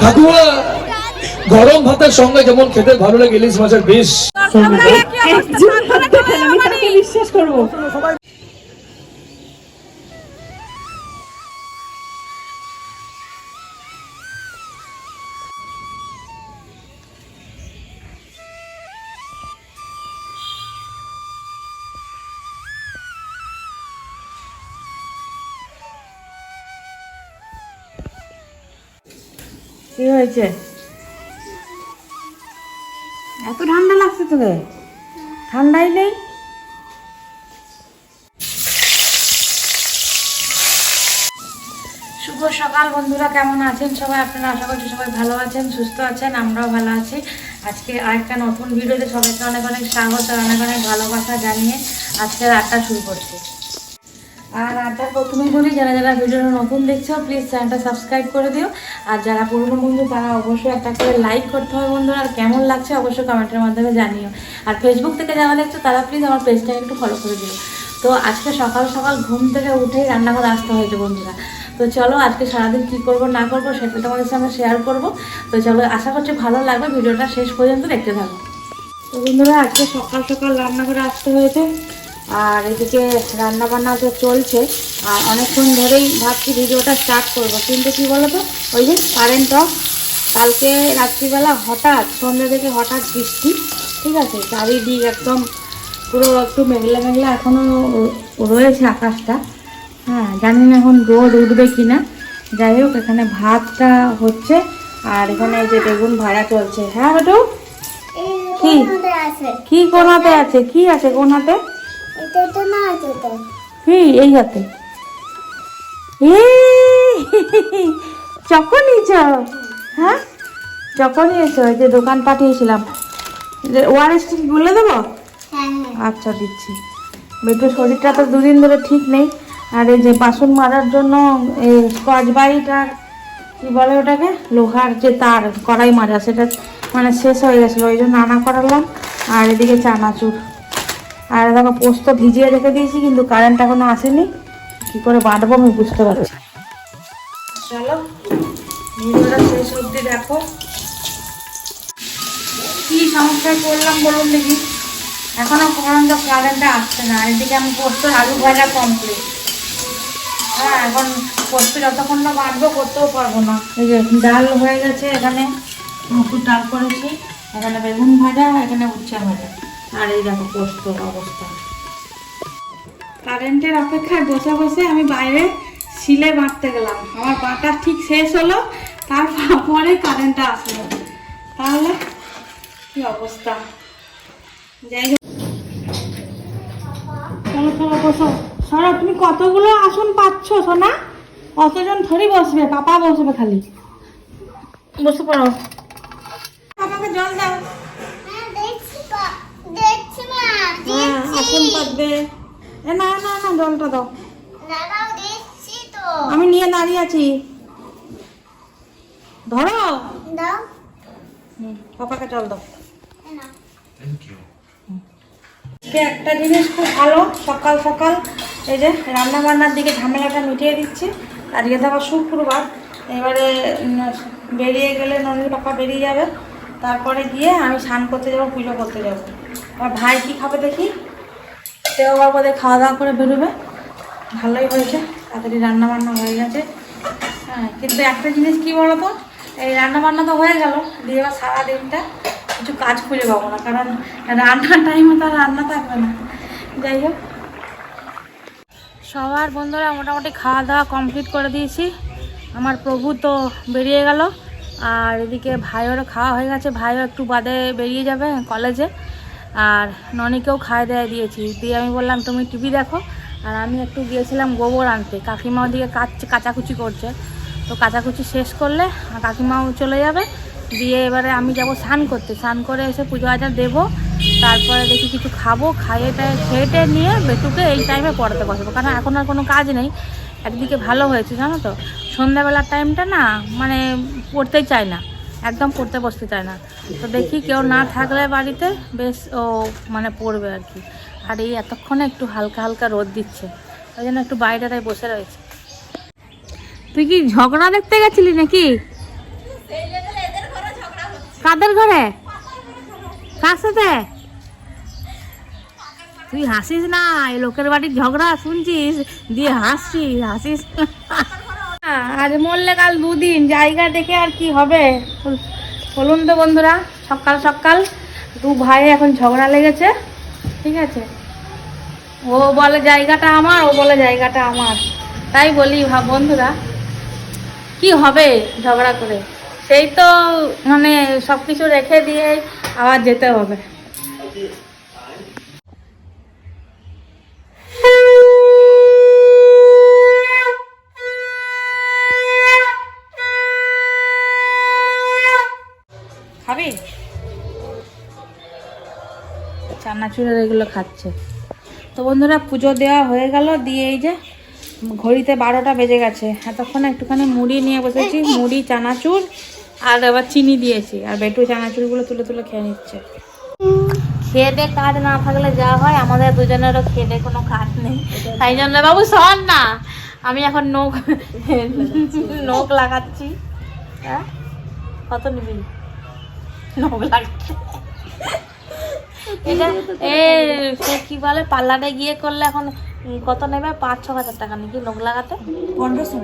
কাকুয়া গরম ভাতের সঙ্গে যেমন খেতে ভালো লাগে ইলিশ মাছের বেশ। বিশ্বাস করব। কি হয়েছে? এত ঠান্ডা লাগছে তোকে? ঠান্ডাই নেই? শুভ সকাল বন্ধুরা, কেমন আছেন সবাই? আপনারা আশা করছি সবাই ভালো আছেন, সুস্থ আছেন, আমরাও ভালো আছি। আজকে আরেকটা নতুন ভিডিওতে সবাইকে অনেক অনেক স্বাগত অনেক অনেক ভালোবাসা জানিয়ে আজকে আড্ডা শুরু করছি। আর আড্ডার প্রথমেই বলি, যারা যারা ভিডিওটা নতুন দেখছ প্লিজ চ্যানেলটা সাবস্ক্রাইব করে দিও। আর যারা পুরনো বন্ধু, তারা অবশ্যই একটা করে লাইক করতে হবে বন্ধুরা। আর কেমন লাগছে অবশ্যই কমেন্টের মাধ্যমে জানিও। আর ফেসবুক থেকে যারা দেখছ, তারা প্লিজ আমার পেজটাকে একটু ফলো করে দিও। তো আজকে সকাল সকাল ঘুম থেকে উঠেই রান্নাঘর আসতে হয়েছে বন্ধুরা। তো চলো, আজকে সারাদিন কী করব, না করব, সেটা তোমাদের সঙ্গে শেয়ার করব। তো চলো, আশা করছি ভালো লাগবে। ভিডিওটা শেষ পর্যন্ত দেখতে থাকো। তো বন্ধুরা, আজকে সকাল সকাল রান্নাঘরে আসতে হয়েছে। আর এদিকে রান্না বান্না তো চলছে। আর অনেকক্ষণ ধরেই ভাবছি ভিডিওটা স্টার্ট করব। কিন্তু কি বলো তো ওই যে কারেন্ট অফ কালকে রাত্রিবেলা হঠাৎ সন্ধ্যা থেকে হঠাৎ বৃষ্টি ঠিক আছে? চারিদিক একদম পুরো একটু মেঘলা মেঘলা এখনও রয়েছে আকাশটা। হ্যাঁ জানি না এখন রোদ উঠবে কি না যাই হোক এখানে ভাতটা হচ্ছে আর এখানে যে বেগুন ভাড়া চলছে। হ্যাঁ বেটু কি? কি কোনাতে আছে? কি আছে কি এই হাতে। চকনই চ হ্যাঁ? চকনই এসো এই যে দোকান পাঠিয়েছিলাম। ওয়ারেস বলে দেবো? আচ্ছা দিচ্ছি। বেটুর শরীরটা তো দুদিন ধরে ঠিক নেই। আর এই যে বাসন মারার জন্য এই স্কচ বাইট আর কি বলে ওটাকে? লোহার যে তার কড়াই মাজা সেটা মানে শেষ হয়ে গেছিল। ওই জন্য আনা করালাম। আর এদিকে চানাচুর। আর দেখো, পোস্ত ভিজিয়ে রেখে দিয়েছি, কিন্তু কারেন্ট এখনও আসেনি। কি করে বাঁধবো আমি বুঝতে পারছি চলো, ভিডিওটা অবধি দেখো। কি সমস্যায় পড়লাম বলুন দেখি। এখনও পর্যন্ত কারেন্টটা আসছে না। এদিকে আমি পোস্ত আলু ভাজা কমপ্লিট হ্যাঁ এখন পোস্ত যতক্ষণ না বাঁধবো, করতেও পারব না। এই যে, ডাল হয়ে গেছে এখানে। মুসুর ডাল করেছি। এখানে বেগুন ভাজা, এখানে উচ্চা ভাজা। আর এই দেখো পোস্ত অবস্থা। কারেন্টের অপেক্ষায় বসে বসে আমি বাইরে শিলে বাঁধতে গেলাম। আমার বাঁটা ঠিক শেষ হলো, তারপরে কারেন্টটা আসলো। তাহলে কি অবস্থা? যাই হোক। চলো চলো, বসো। সরা, তুমি কতগুলো আসন পাচ্ছ সোনা? কতজন ধরি বসবে? পাপা বসবে খালি। বসে পড়ো। পাপাকে জল দাও। হ্যাঁ আসন পাতবে এ না না না জলটা দাও। আমি নিয়ে দাঁড়িয়ে আছি। ধরো। হুম, পাপাকে জল দাও। আজকে একটা জিনিস খুব ভালো সকাল সকাল। এই যে রান্না বান্নার দিকে ঝামেলাটা মিটিয়ে দিচ্ছি। আজকে তো আবার শুক্রবার। এবারে বেরিয়ে গেলে ননির পাপা বেরিয়ে যাবে। তারপরে গিয়ে আমি স্নান করতে যাব পুজো করতে যাব। আর ভাই কি খাবে দেখি? সেও আবার বোধহয় খাওয়া দাওয়া করে বেরোবে। ভালোই হয়েছে, তাড়াতাড়ি রান্না বান্না হয়ে গেছে। হ্যাঁ কিন্তু একটা জিনিস কি বলো তো এই রান্না বান্না তো হয়ে গেল, দিয়ে এবার সারাদিনটা কিছু কাজ খুঁজে পাবো না, কারণ রান্নার টাইমে তো রান্না থাকবে না। যাই হোক। সবার বন্ধুরা, মোটামুটি খাওয়া দাওয়া কমপ্লিট করে দিয়েছি। আমার প্রভু তো বেরিয়ে গেল, আর এদিকে ভাইয়েরও খাওয়া হয়ে গেছে। ভাইও একটু বাদে বেরিয়ে যাবে কলেজে আর ননিকেও খাওয়া দেওয়া দিয়েছি। দিয়ে আমি বললাম, তুমি টিভি দেখো। আর আমি একটু গিয়েছিলাম গোবর আনতে। কাকিমা ওদিকে কাচ কাচাকুচি করছে। তো কাচাকুচি শেষ করলে কাকিমাও চলে যাবে। দিয়ে এবারে আমি যাব স্নান করতে। স্নান করে এসে পুজো আচার দেবো। তারপরে দেখি কিছু খাব। খাইয়ে টাইয়ে টেয়ে নিয়ে বেটুকে এই টাইমে পড়াতে বসবো। কারণ এখন আর কোনো কাজ নেই। একদিকে ভালো হয়েছে, জানো তো? সন্ধ্যাবেলার টাইমটা না মানে পড়তেই চায় না। একদম পড়তে বসতে চায় না। তো দেখি কেউ না থাকলে বাড়িতে, বেশ ও মানে পড়বে আর কি। আর এই এতক্ষণে একটু হালকা হালকা রোদ দিচ্ছে, ওই জন্য একটু বাইরেটায় বসে রয়েছে। তুই কি ঝগড়া দেখতে গেছিলি নাকি? কাদের ঘরে? কার সাথে? তুই হাসিস না লোকের বাড়ির ঝগড়া শুনছিস? দিয়ে হাসছিস, হাসিস। আজ মরলে কাল দুদিন। জায়গা দেখে আর কি হবে? বলুন তো বন্ধুরা, সকাল সকাল দু ভাই এখন ঝগড়া লেগেছে, ঠিক আছে? ও বলে জায়গাটা আমার, ও বলে জায়গাটা আমার। তাই বলি বন্ধুরা, কি হবে ঝগড়া করে? সেই তো মানে সব কিছু রেখে দিয়ে আবার যেতে হবে। চানাচুরের এগুলো খাচ্ছে। তো বন্ধুরা, পুজো দেওয়া হয়ে গেল, দিয়ে এই যে ঘড়িতে বারোটা বেজে গেছে। এতক্ষণ একটুখানি মুড়ি নিয়ে বসেছি, মুড়ি, চানাচুর, আর আবার চিনি দিয়েছি, আর বেটু চানাচুরগুলো তুলে তুলে খেয়ে নিচ্ছে। খেয়ে কাজ না থাকলে যা হয়, আমাদের দুজনেরও খেয়ে কোনো কাজ নেই। তাই জন্য বাবু, শোন না, আমি এখন নখ নখ লাগাচ্ছি। হ্যাঁ? কত নিবি? নখ লাগাচ্ছি এটা এ সে কি বলে পার্লারে গিয়ে করলে এখন কত নেবে? পাঁচ ছ হাজার টাকা নাকি নখ লাগাতে? পনেরোশো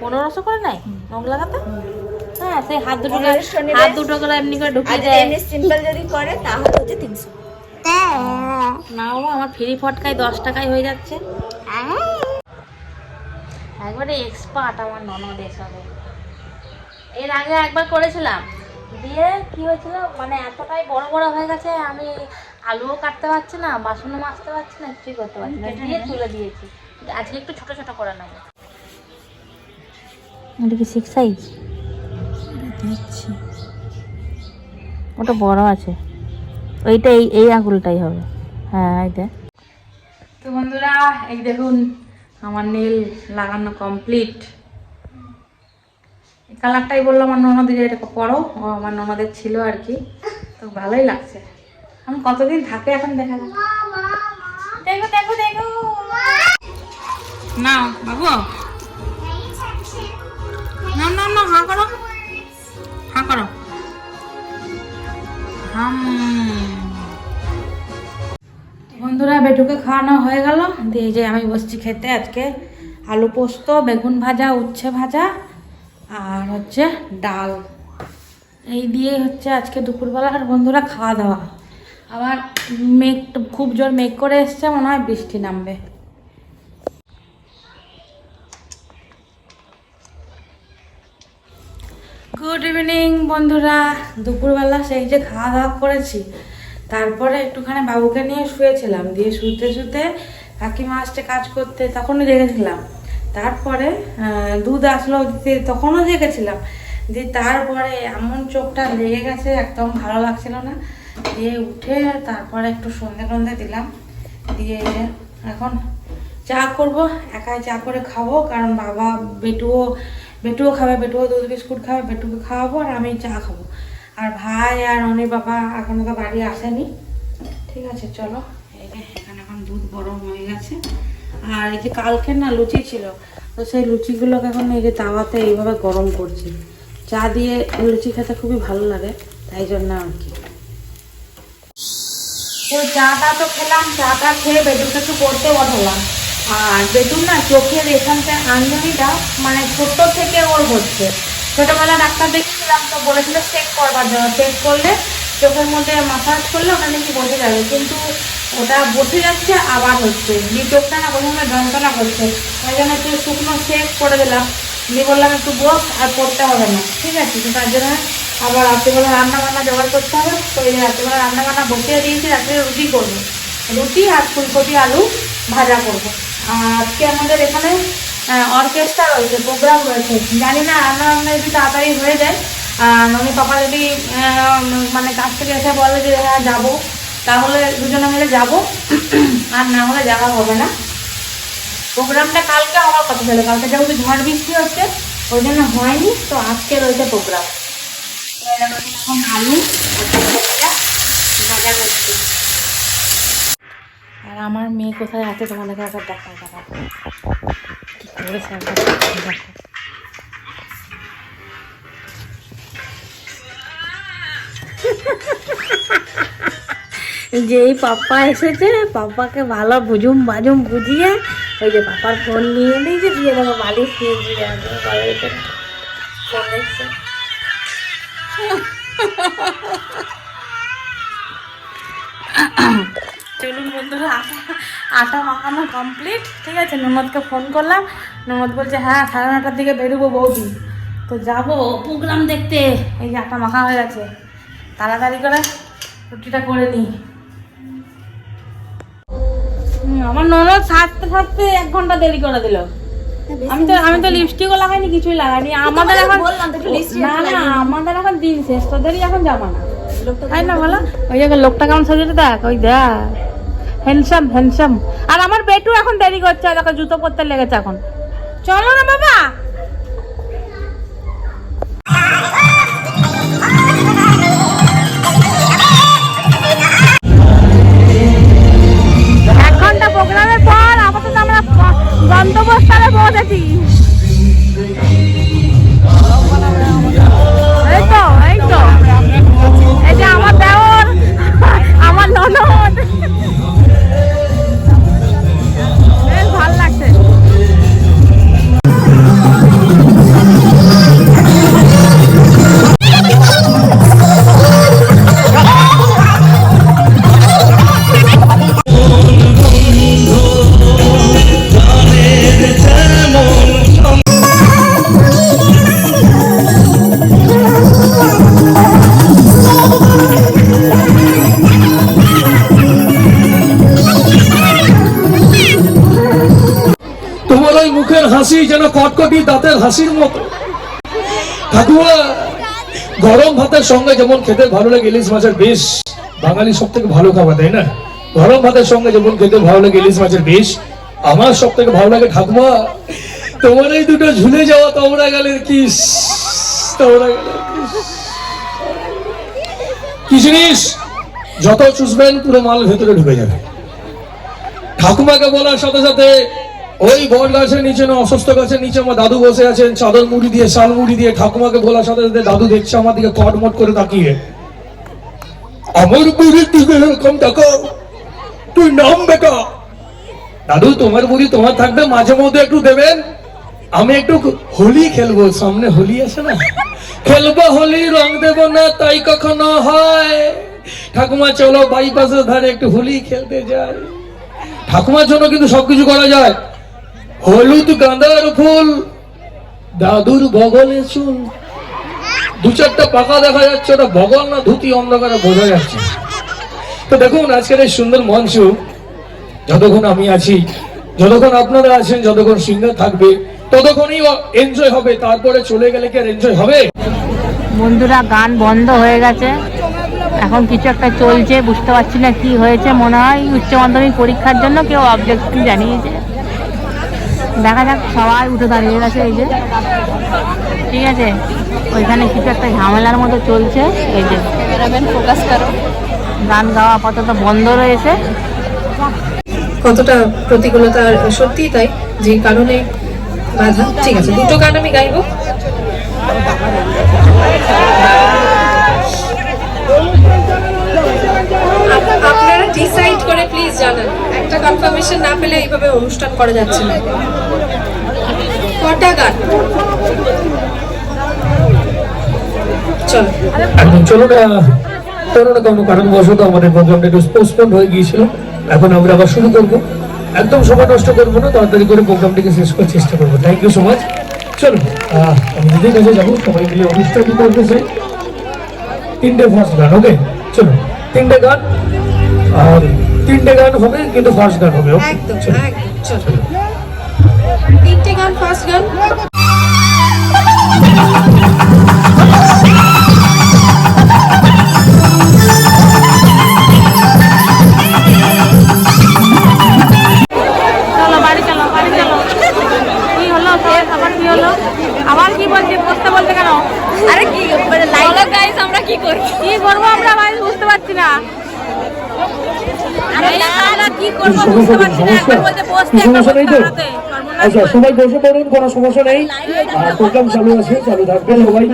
পনেরোশো করে নেয়? নখ লাগাতে? হ্যাঁ সেই হাত দুটো হাত দুটো করে এমনি করে আর ঢুকিয়ে যদি সিম্পল যদি করে তাহলে হচ্ছে তিনশো। না বাবা আমার ফ্রি ফটকায় দশ টাকায় হয়ে যাচ্ছে। একবারে এক্সপার্ট আমার ননদ এসবে এর আগে একবার করেছিলাম। দিয়ে কি হয়েছিল? মানে এতটাই বড় বড় হয়ে গেছে আমি আলুও কাটতে পারছি না বাসনও মাজতে পারছি না কিছুই করতে পারছি না দিয়ে তুলে দিয়েছি। আজকে একটু ছোট ছোট করে নেব। এটা কি সিক্স সাইজ ওটা বড় আছে। ওইটা এই এই আঙুলটাই হবে। হ্যাঁ এইটা তো বন্ধুরা এই দেখুন আমার নীল লাগানো কমপ্লিট কালারটাই বলল আমার ননদের এটা পরো। ও আমার ননদের ছিল আর কি। তো ভালোই লাগছে। আমি কতদিন থাকে এখন দেখা যাক। দেখো দেখো দেখো। না বাবু। না না না করো। করো। বন্ধুরা, বেটুকে খাওয়ানো হয়ে গেল। দিয়ে যে আমি বসছি খেতে আজকে। আলু পোস্ত, বেগুন ভাজা, উচ্ছে ভাজা। আর হচ্ছে ডাল। এই দিয়ে হচ্ছে আজকে দুপুরবেলা আর বন্ধুরা খাওয়া দাওয়া। আবার মেঘ, খুব জোর মেঘ করে এসছে, মনে হয় বৃষ্টি নামবে। গুড ইভিনিং বন্ধুরা। দুপুরবেলা সেই যে খাওয়া দাওয়া করেছি, তারপরে একটুখানি বাবুকে নিয়ে শুয়েছিলাম। দিয়ে শুতে শুতে কাকিমা আসছে কাজ করতে তখনও জেগেছিলাম তারপরে দুধ আসলো দিতে, তখনও জেগেছিলাম দিয়ে তারপরে এমন চোখটা লেগে গেছে, একদম ভালো লাগছিল না। দিয়ে উঠে তারপরে একটু সন্ধে টন্ধে দিলাম। দিয়ে এখন চা করব, একাই চা করে খাব, কারণ বাবা বেটুও বেটুও খাবে, বেটুও দুধ, বিস্কুট খাবে, বেটুকে খাওয়াবো আর আমি চা খাব। আর ভাই আর অনির বাবা এখনও তো বাড়ি আসেনি। ঠিক আছে, চলো। যে, এখানে এখন দুধ গরম হয়ে গেছে। আর এই যে কালকে না লুচি ছিল, তো সেই লুচিগুলোকে এখন এই যে তাওয়াতে এইভাবে গরম করছি। চা দিয়ে লুচি খেতে খুবই ভালো লাগে, তাই জন্য আর কি। চাটা তো খেলাম, চাটা খেয়ে বেডুকে একটু পড়তে বসালাম। আর বেডুর না চোখের এখানটা আঞ্জলিটা মানে ছোট থেকে ওর হচ্ছে। ছোটবেলা ডাক্তার দেখেছিলাম তো, বলেছিল চেক করবার জন্য। চেক করলে চোখের মধ্যে মাসাজ করলে ওটা নাকি বসে যাবে। কিন্তু ওটা বসে যাচ্ছে, আবার হচ্ছে। দিয়ে চোখটা না প্রথমে যন্ত্রণা করছে। তাই জন্য একটু শুকনো চেক করে দিলাম। দিয়ে বললাম একটু বস, আর পড়তে হবে না। ঠিক আছে? তো তার জন্য আবার রাত্রিবেলা রান্নাবান্না জোগাড় করতে হবে। তো এই রাত্রিবেলা রান্না বান্না বসিয়ে দিয়েছি, রাত্রে রুটি করব। রুটি আর ফুলকপি, আলু ভাজা করব। আজকে আমাদের এখানে অর্কেস্ট্রা রয়েছে প্রোগ্রাম রয়েছে। জানি না রান্না বান্না যদি তাড়াতাড়ি হয়ে যায় আর ননি পাপা যদি মানে কাছ থেকে এসে বলে যে হ্যাঁ যাব। তাহলে দুজনে মিলে যাব। আর না হলে যাওয়া হবে না। প্রোগ্রামটা কালকে হওয়ার কথা ছিল। কালকে যেহেতু ঝড় বৃষ্টি হচ্ছে, ওই জন্য হয়নি, তো আজকে রয়েছে প্রোগ্রাম। এখন আর ভাজা করছি আর আমার মেয়ে কোথায় আছে তোমাদেরকে একবার দেখায় দেখাবো কি করেছে একবার দেখো যেই পাপ্পা এসেছে পাপ্পাকে ভালো বুঝুম বাজুম বুঝিয়ে ওই যে পাপার ফোন নিয়ে নিয়েছে দিয়ে দেখো বালিশ দিয়ে দিয়ে ফোন এসছে। চলুন বন্ধুরা, আটা আটা মাখানো কমপ্লিট ঠিক আছে? ননদকে ফোন করলাম, ননদ বলছে হ্যাঁ সাড়ে নটার দিকে বেরোবো বৌদি। তো যাব প্রোগ্রাম দেখতে, এই যে আটা মাখা হয়ে গেছে। তাড়াতাড়ি করে রুটিটা করে নিই। আমার ননদ সাজতে সাজতে এক ঘণ্টা দেরি করে দিল। আমি তো আমি তো লিপস্টিকও লাগাইনি কিছুই লাগাইনি। আমাদের এখন না না আমাদের এখন দিন শেষ তোদেরই এখন যাবা না। লোকটা তাই না বলো। ওই জায়গায় লোকটা কেমন দেখ ওই দেখ। হ্যান্ডসাম হ্যান্ডসাম আর আমার বেটু এখন দেরি করছে দেখো জুতো পরতে লেগেছে এখন। চলো না বাবা। গন্তব্যস্থলে পৌঁছেছি। যেন দাঁতের হাসির মতো। ঠাকুমা গরম ভাতের সঙ্গে যেমন খেতে ভালো লাগে, ইলিশ মাছের বেশ। বাঙালি সব থেকে ভালো খাবার, তাই না? গরম ভাতের সঙ্গে যেমন খেতে ভালো লাগে, ইলিশ মাছের বেশ। আমার সব থেকে ভালো লাগে ঠাকুমা তোমার এই দুটো ঝুলে যাওয়া তোমরা গেলে কিস। তোমরা গেলে কি জিনিস যত চুষবেন পুরো মাল ভেতরে ঢুকে যাবে। ঠাকুমাকে বলার সাথে সাথে ওই বট গাছের নিচে না অসুস্থ গাছের নিচে আমার দাদু বসে আছেন, চাদর মুড়ি দিয়ে, শাল মুড়ি দিয়ে, ঠাকুমাকে বলার সাথে সাথে দাদু দেখছে, আমার দিকে কটমট করে তাকিয়ে। আমার বুড়ির দিকে এরকম দেখো, তুই নাম বেটা দাদু, তোমার বুড়ি তোমার থাকবে, মাঝে মধ্যে একটু দেবেন। আমি একটু হোলি খেলব, সামনে হোলি আছে না? খেলব হোলি, রং দেব না, তাই কখনো হয়। ঠাকুমা, চলো বাইপাসের ধারে একটু হোলি খেলতে যাই। ঠাকুমার জন্য কিন্তু সবকিছু করা যায়। হলুদ গাঁদার ফুল, দাদুর বগলে চুল। দু চারটা পাকা দেখা যাচ্ছে, ওটা বগল না ধুতি অন্ধকারে বোঝা যাচ্ছে। তো দেখুন, আজকের এই সুন্দর মঞ্চ যতক্ষণ আমি আছি, যতক্ষণ আপনারা আছেন, যতক্ষণ সিঙ্গার থাকবে, ততক্ষণই এনজয় হবে। তারপরে চলে গেলে কি আর এনজয় হবে? বন্ধুরা, গান বন্ধ হয়ে গেছে। এখন কিছু একটা চলছে, বুঝতে পারছি না কি হয়েছে। মনে হয় উচ্চ মাধ্যমিক পরীক্ষার জন্য কেউ অবজেক্ট জানিয়েছে। দেখা যাক সবাই উঠে দাঁড়িয়ে গেছে এই যে। ঠিক আছে? ওইখানে কিছু একটা ঝামেলার মতো চলছে এই যে। ফোকাস করো। গান গাওয়া আপাতত বন্ধ রয়েছে। কতটা প্রতিকূলতা আর সত্যিই তাই যে কারণে বাধা। ঠিক আছে দুটো গান আমি গাইবো। ডিসাইড করে প্লিজ জানান। একটা কনফার্মেশন না পেলে এইভাবে অনুষ্ঠান করা যাচ্ছে না। কটা গান? চলো। চলো কোনো না কোনো কারণবশত আমাদের প্রোগ্রামটা একটু পোস্টপোন হয়ে গিয়েছিল। এখন আমরা আবার শুরু করব। একদম সময় নষ্ট করব না, তাড়াতাড়ি করে প্রোগ্রামটিকে শেষ করার চেষ্টা করব। থ্যাংক ইউ সো মাচ চলো আমি দিদির কাছে যাব, সবাই মিলে অনুষ্ঠানটি করতে চাই। তিনটে ফার্স্ট গান ওকে চলো তিনটে গান। তিনটে গান হবে কিন্তু ফার্স্ট গান হবে একদম তিনটে গান ফার্স্ট গান? বাড়ি চলো বাড়ি চলো। কি হলো শেষ আবার কি হলো? আবার কি বলছে বসতে বলতে কেন? আরে কি মানে গাইস আমরা কি করি কি করব আমরা ভাই বুঝতে পারছি না। আচ্ছা সবাই বসে পড়ুন কোনো সমস্যা নেই। প্রোগ্রাম চালু আছে চালু থাকবে সবাই।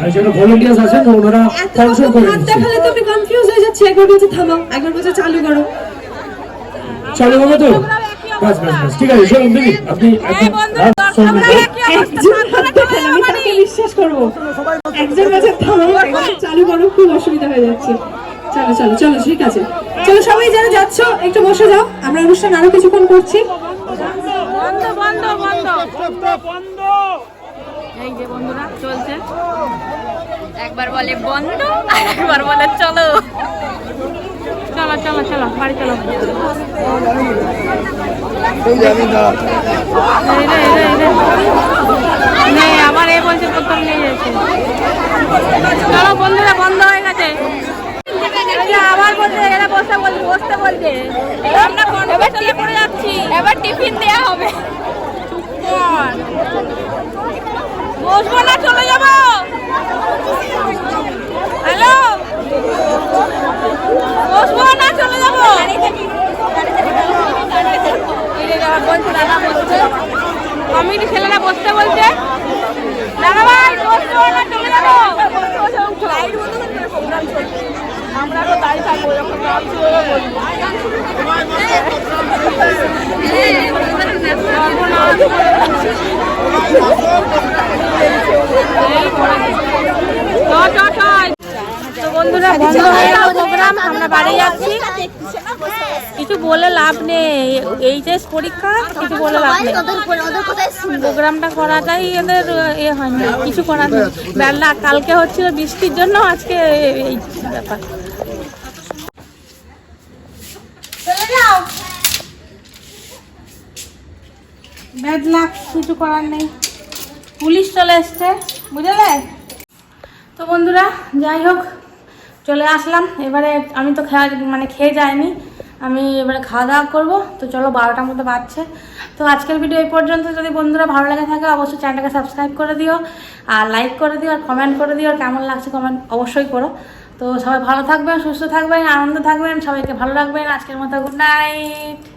আর যারা ভলেন্টিয়ার্স আছেন ওনারা স্পন্সর করে দেখালে তো আমি কনফিউজ হয়ে যাচ্ছি। একবার বলছে থামাও একবার বলছে চালু করো। চালু হবে তো? বাস বাস বাস। ঠিক আছে চলুন দিদি আপনি এখন হাত সঙ্গে করুন। একজন বলছে থামাও চালু করো খুব অসুবিধা হয়ে যাচ্ছে। চলো চলো চলো ঠিক আছে। চলো সবাই যারা যাচ্ছ একটু বসে যাও। আমরা অনুষ্ঠান আরও কিছুক্ষণ করছি। বন্ধ বন্ধ বন্ধ। এই যে বন্ধুরা চলছে। একবার বলে বন্ধ আর একবার বলে চলো। চলো চলো চলো বাড়ি চলো। এই রে, এই বলছে প্রথম নিয়ে যাচ্ছে চলো বন্ধুরা বন্ধ হয়ে গেছে। আবার বলছে এরা বসে বলছে বসতে বলছে আমরা কনভার্সেশনে পড়ে যাচ্ছি। এবার টিফিন দেয়া হবে। বসবো না চলে যাব। হ্যালো? বসবো না চলে যাব। কমিটি ছেলেরা বসতে বলছে? দাদা ভাই বসবো না চলে যাব। আমরা তো দাঁড়িয়ে থাকব যখন হয়ে কিছু বলে লাভ নেই। এইচএস পরীক্ষা, কিছু বলে লাভ নেই। প্রোগ্রামটা করাটাই এদের, এ হয়নি কিছু করার নেই। কালকে হচ্ছিল বৃষ্টির জন্য আজকে এই ব্যাপার। ব্যাড লাক কিছু করার নেই। পুলিশ চলে এসছে, বুঝলে? তো বন্ধুরা, যাই হোক, চলে আসলাম। এবারে আমি তো খেয়া মানে খেয়ে যাইনি। আমি এবারে খাওয়া দাওয়া করব। তো চলো, বারোটার মতো বাজছে। তো আজকের ভিডিও এই পর্যন্ত। যদি বন্ধুরা ভালো লেগে থাকে, অবশ্যই চ্যানেলটাকে সাবস্ক্রাইব করে দিও, আর লাইক করে দিও, আর কমেন্ট করে দিও, আর কেমন লাগছে কমেন্ট অবশ্যই করো। তো সবাই ভালো থাকবেন, সুস্থ থাকবেন, আনন্দ থাকবেন, সবাইকে ভালো রাখবেন। আজকের মতো গুড নাইট।